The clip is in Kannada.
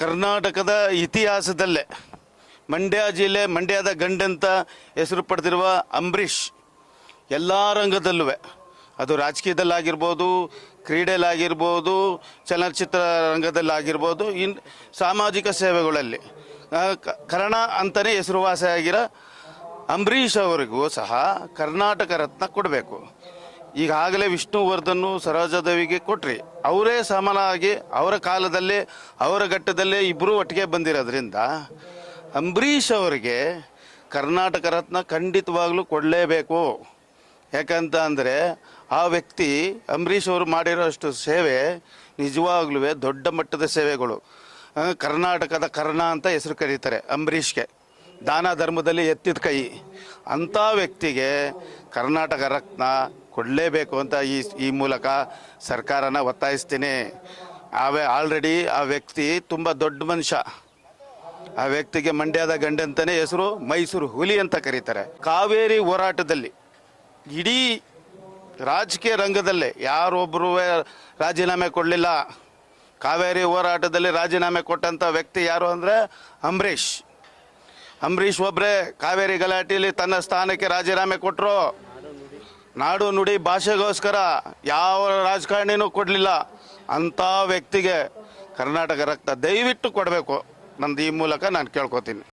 ಕರ್ನಾಟಕದ ಇತಿಹಾಸದಲ್ಲೇ ಮಂಡ್ಯ ಜಿಲ್ಲೆ, ಮಂಡ್ಯದ ಗಂಡಂತ ಹೆಸರು ಪಡೆದಿರುವ ಅಂಬರೀಷ್ ಎಲ್ಲ ರಂಗದಲ್ಲೂ ಅದು ರಾಜಕೀಯದಲ್ಲಾಗಿರ್ಬೋದು, ಕ್ರೀಡೆಯಲ್ಲಾಗಿರ್ಬೋದು, ಚಲನಚಿತ್ರ ರಂಗದಲ್ಲಾಗಿರ್ಬೋದು, ಇನ್ ಸಾಮಾಜಿಕ ಸೇವೆಗಳಲ್ಲಿ. ಕರ್ಣ ಅಂತಲೇ ಹೆಸರುವಾಸಿಯಾಗಿರೋ ಅಂಬರೀಷ್ ಅವರಿಗೂ ಸಹ ಕರ್ನಾಟಕ ರತ್ನ ಕೊಡಬೇಕು. ಈಗಾಗಲೇ ವಿಷ್ಣುವರ್ಧನ್ ಸರೋಜಾದೇವಿಗೆ ಕೊಟ್ರಿ. ಅವರೇ ಸಮಾನವಾಗಿ ಅವರ ಕಾಲದಲ್ಲಿ, ಅವರ ಘಟ್ಟದಲ್ಲೇ ಇಬ್ಬರೂ ಒಟ್ಟಿಗೆ ಬಂದಿರೋದ್ರಿಂದ ಅಂಬರೀಷ್ ಅವರಿಗೆ ಕರ್ನಾಟಕ ರತ್ನ ಖಂಡಿತವಾಗ್ಲೂ ಕೊಡಲೇಬೇಕು. ಯಾಕಂತ ಅಂದರೆ ಆ ವ್ಯಕ್ತಿ ಅಂಬರೀಷ್ ಅವರು ಮಾಡಿರೋಷ್ಟು ಸೇವೆ ನಿಜವಾಗ್ಲೂ ದೊಡ್ಡ ಮಟ್ಟದ ಸೇವೆಗಳು. ಕರ್ನಾಟಕದ ಕರ್ಣ ಅಂತ ಹೆಸರು ಕರೀತಾರೆ ಅಂಬರೀಷ್ಗೆ. ದಾನ ಧರ್ಮದಲ್ಲಿ ಎತ್ತಿದ ಕೈ. ಅಂಥ ವ್ಯಕ್ತಿಗೆ ಕರ್ನಾಟಕ ರತ್ನ ಕೊಡಲೇಬೇಕು ಅಂತ ಈ ಈ ಮೂಲಕ ಸರ್ಕಾರನ ಒತ್ತಾಯಿಸ್ತೀನಿ. ಆವೇ ಆಲ್ರೆಡಿ ಆ ವ್ಯಕ್ತಿ ತುಂಬ ದೊಡ್ಡ ಮನುಷ್ಯ. ಆ ವ್ಯಕ್ತಿಗೆ ಮಂಡ್ಯದ ಗಂಡಂತನೇ ಹೆಸರು ಮೈಸೂರು ಹುಲಿ ಅಂತ ಕರೀತಾರೆ. ಕಾವೇರಿ ಹೋರಾಟದಲ್ಲಿ ಇಡೀ ರಾಜಕೀಯ ರಂಗದಲ್ಲೇ ಯಾರೊಬ್ಬರು ರಾಜೀನಾಮೆ ಕೊಡಲಿಲ್ಲ. ಕಾವೇರಿ ಹೋರಾಟದಲ್ಲಿ ರಾಜೀನಾಮೆ ಕೊಟ್ಟಂಥ ವ್ಯಕ್ತಿ ಯಾರು ಅಂದರೆ ಅಂಬರೀಷ್. ಅಂಬರೀಷ್ ಒಬ್ಬರೇ ಕಾವೇರಿ ಗಲಾಟೆಯಲ್ಲಿ ತನ್ನ ಸ್ಥಾನಕ್ಕೆ ರಾಜೀನಾಮೆ ಕೊಟ್ಟರು ನಾಡು ನುಡಿ ಭಾಷೆಗೋಸ್ಕರ ಯಾವ ರಾಜಕಾರಣಿನೂ ಕೊಡಲಿಲ್ಲ. ಅಂಥ ವ್ಯಕ್ತಿಗೆ ಕರ್ನಾಟಕ ರಕ್ತ ದಯವಿಟ್ಟು ಕೊಡಬೇಕು. ನಂದು ಈ ಮೂಲಕ ನಾನು ಕೇಳ್ಕೊತೀನಿ.